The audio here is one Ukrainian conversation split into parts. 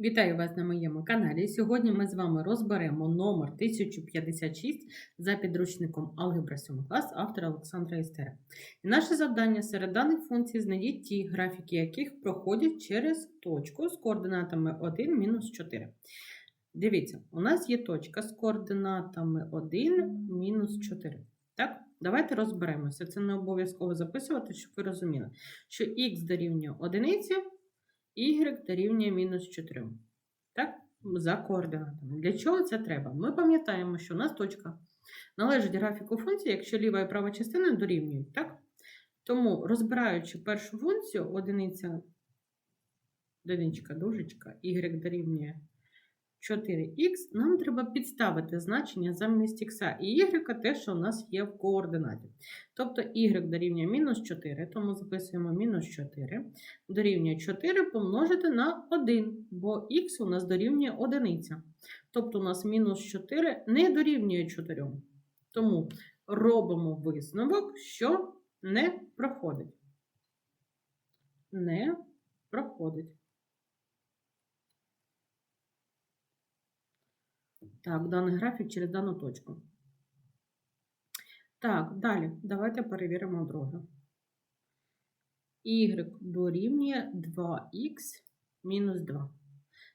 Вітаю вас на моєму каналі. Сьогодні ми з вами розберемо номер 1056 за підручником Алгебра 7 клас автора Олександра Істера. Наше завдання серед даних функцій знайдіть ті графіки, яких проходять через точку з координатами 1 мінус 4. Дивіться, у нас є точка з координатами 1 мінус 4. Так? Давайте розберемося. Це не обов'язково записувати, щоб ви розуміли, що х дорівнює одиниці, y дорівнює мінус 4. Так? За координатами. Для чого це треба? Ми пам'ятаємо, що у нас точка належить графіку функції, якщо ліва і права частина дорівнюють. Так? Тому, розбираючи першу функцію, одиниця, одиничка, дужечка, y дорівнює 4х, нам треба підставити значення замість х і y, те, що у нас є в координаті. Тобто y дорівнює мінус 4, тому записуємо мінус 4, дорівнює 4 помножити на 1, бо х у нас дорівнює 1. Тобто у нас мінус 4 не дорівнює 4. Тому робимо висновок, що не проходить. Не проходить. Так, даний графік через дану точку. Так, далі. Давайте перевіримо друге. Y дорівнює 2х мінус 2.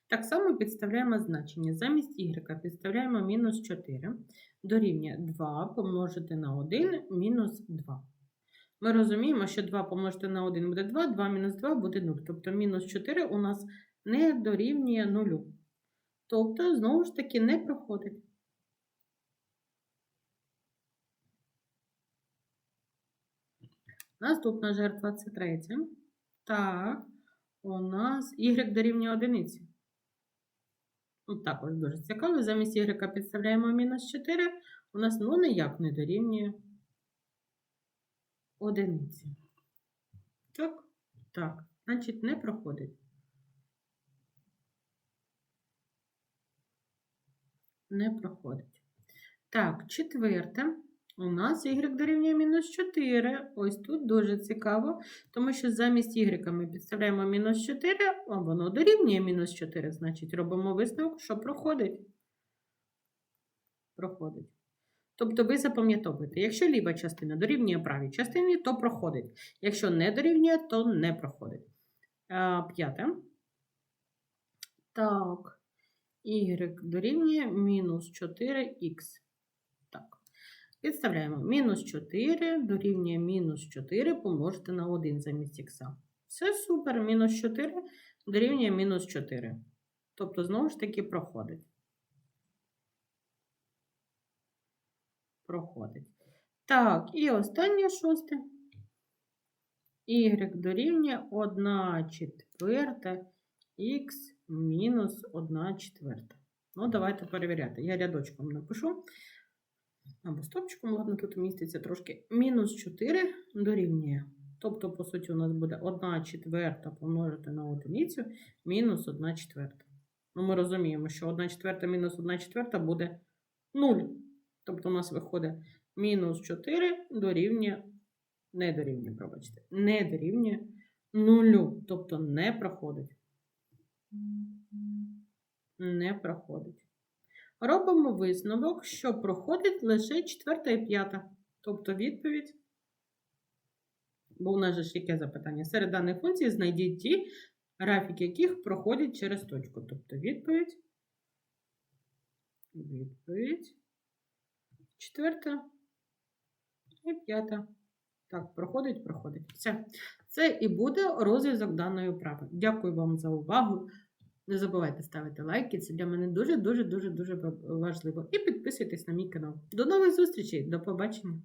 Так само підставляємо значення. Замість y підставляємо мінус 4. Дорівнює 2 помножити на 1 мінус 2. Ми розуміємо, що 2 помножити на 1 буде 2, 2 мінус 2 буде 0. Тобто мінус 4 у нас не дорівнює 0. Тобто, знову ж таки, не проходить. Наступна жертва це третя. Так, у нас y дорівнює одиниці. Ну, також дуже цікаво. Замість y підставляємо мінус 4. У нас ну ніяк не дорівнює одиниці. Так, так, значить, не проходить. Не проходить. Так, четверте. У нас y дорівнює мінус 4. Ось тут дуже цікаво, тому що замість y ми підставляємо мінус 4, а воно дорівнює мінус 4, значить, робимо висновок, що проходить. Проходить. Тобто ви запам'ятовуєте, якщо ліва частина дорівнює правій частині, то проходить. Якщо не дорівнює, то не проходить. П'яте. Так y дорівнює мінус 4х. Так. Підставляємо мінус 4 дорівнює мінус 4 помножити на 1 замість х. Все супер, мінус 4 дорівнює мінус 4. Тобто, знову ж таки, проходить. Проходить. Так, і останнє шосте. Y дорівнює 1 четверта х мінус 1 четверта. Ну, давайте перевіряти. Я рядочком напишу. Або стопчиком, ладно, тут міститься трошки. Мінус 4 дорівнює. Тобто, по суті, у нас буде 1 четверта помножити на одиницю мінус 1 четверта. Ну, ми розуміємо, що 1 четверта мінус 1 четверта буде 0. Тобто, у нас виходить мінус 4 дорівнює, не дорівнює, пробачте, не дорівнює 0. Тобто не проходить не проходить. Робимо висновок, що проходить лише четверта і п'ята. Тобто відповідь, бо у нас же ж яке запитання? Серед даних функцій знайдіть ті, графіки яких проходять через точку. Тобто відповідь, відповідь, четверта і п'ята. Так, проходить, проходить. Все. Це і буде розв'язок даної вправи. Дякую вам за увагу. Не забувайте ставити лайки, це для мене дуже-дуже дуже дуже важливо. І підписуйтесь на мій канал. До нових зустрічей, до побачення!